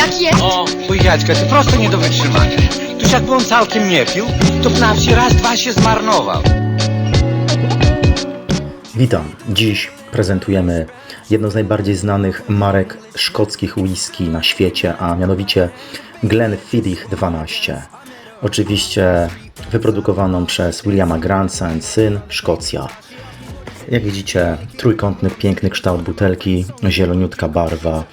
jak jest? O, to prosto nie do wytrzymania. Tuż jakby on całkiem nie pił, to na wsi raz, dwa się zmarnował. Witam. Dziś prezentujemy jedną z najbardziej znanych marek szkockich whisky na świecie, a mianowicie Glenfiddich 12. Oczywiście wyprodukowaną przez Williama Grantsa syn, Szkocja. Jak widzicie, trójkątny, piękny kształt butelki, zieloniutka barwa.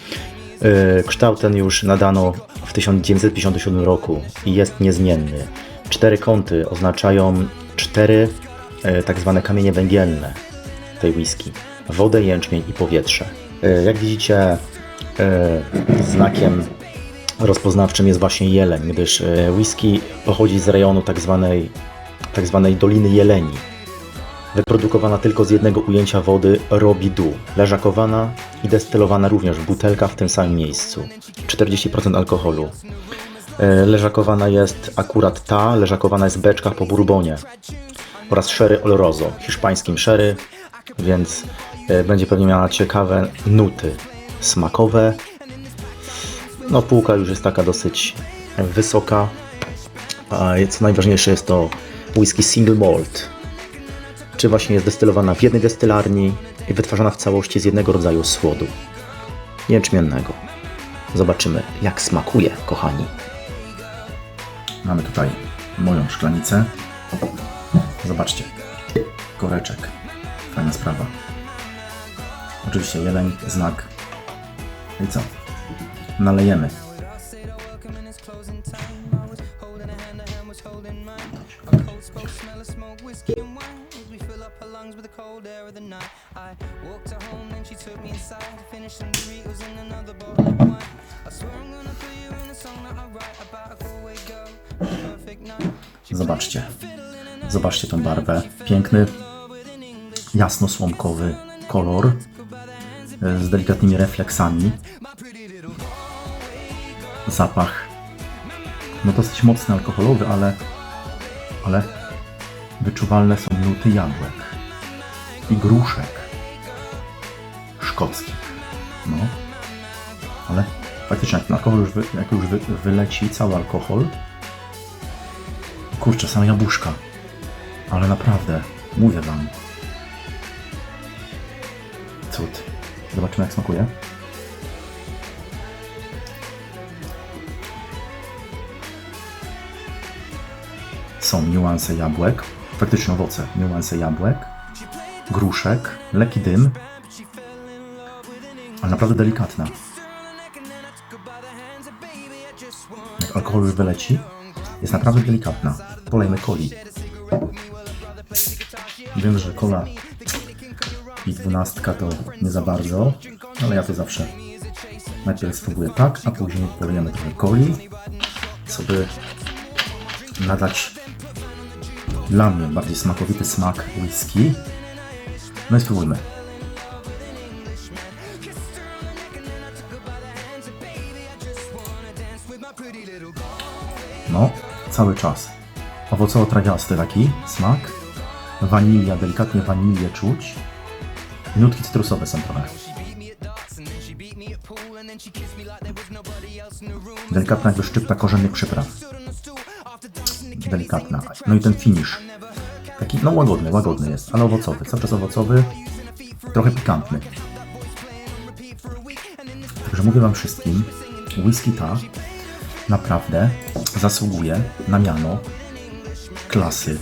Yy, Kształt ten już nadano w 1957 roku i jest niezmienny. Cztery kąty oznaczają cztery e, tak zwane kamienie węgielne tej whisky. Wodę, jęczmień i powietrze. E, Jak widzicie, e, znakiem rozpoznawczym jest właśnie jeleń, gdyż e, whisky pochodzi z rejonu tak zwanej, tak zwanej Doliny Jeleni. Wyprodukowana tylko z jednego ujęcia wody Robidu, leżakowana destylowana również w butelkach w tym samym miejscu. 40% alkoholu. E, Leżakowana jest akurat ta, leżakowana jest w beczkach po bourbonie oraz sherry Oloroso, hiszpańskim sherry, więc e, będzie pewnie miała ciekawe nuty smakowe. No półka już jest taka dosyć wysoka, a co najważniejsze jest to whisky single malt, czy właśnie jest destylowana w jednej destylarni i wytwarzana w całości z jednego rodzaju słodu jęczmiennego. Zobaczymy jak smakuje, kochani. Mamy tutaj moją szklanicę. Zobaczcie. Koreczek. Fajna sprawa. Oczywiście jeleń, znak. No I co? Nalejemy. Zobaczcie. Zobaczcie tą barwę. Piękny, jasno-słomkowy kolor e, z delikatnymi refleksami. Zapach. No dosyć mocny alkoholowy, ale, ale wyczuwalne są nuty jabłek i gruszek szkockich. No, ale faktycznie jak alkohol już, wy, jak już wy, wyleci, cały alkohol, kurczę, same jabłuszka. Ale naprawdę, mówię wam. Cud. Zobaczymy jak smakuje. Są niuanse jabłek, faktycznie owoce, niuanse jabłek, gruszek, lekki dym, ale naprawdę delikatna. Jak alkohol już wyleci, jest naprawdę delikatna. Polejmy coli. Wiem, że kola i dwunastka to nie za bardzo, ale ja to zawsze najpierw spróbuję tak, a później polejemy trochę coli, co by nadać dla mnie bardziej smakowity smak whisky. No i spróbujmy. No, cały czas. Owocowo-trawiasty taki smak. Wanilia, delikatnie wanilię czuć. Nutki cytrusowe są trochę. Delikatna szczypta korzennych przypraw. Delikatna. No i ten finish. Taki, no łagodny, łagodny jest, ale owocowy. Cały czas owocowy. Trochę pikantny. Także mówię wam wszystkim, whisky ta naprawdę zasługuje na miano klasy.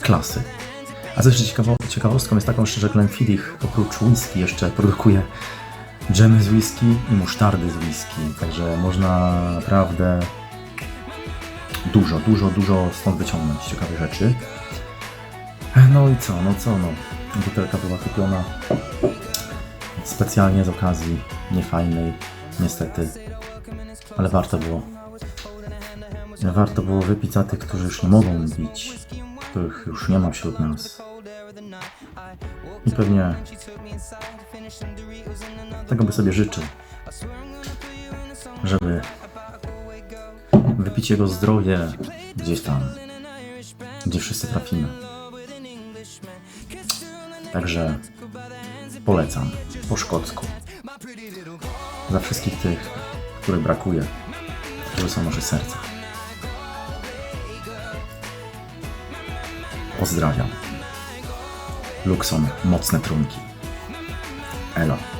Klasy. A zresztą ciekawo, ciekawostką jest taką, że Glenfiddich oprócz whisky jeszcze produkuje dżemy z whisky i musztardy z whisky. Także można naprawdę dużo, dużo, dużo stąd wyciągnąć ciekawych rzeczy. No i co, no co, no. Butelka była kupiona specjalnie z okazji niefajnej, niestety. Ale warto było. Warto było wypić za tych, którzy już nie mogą pić, których już nie ma wśród nas. I pewnie tego by sobie życzył, żeby wypić jego zdrowie gdzieś tam, gdzie wszyscy trafimy. Także polecam po szkocku. Dla wszystkich tych, której brakuje, to są nasze serca. Pozdrawiam. Luxon, mocne trunki. 系咯。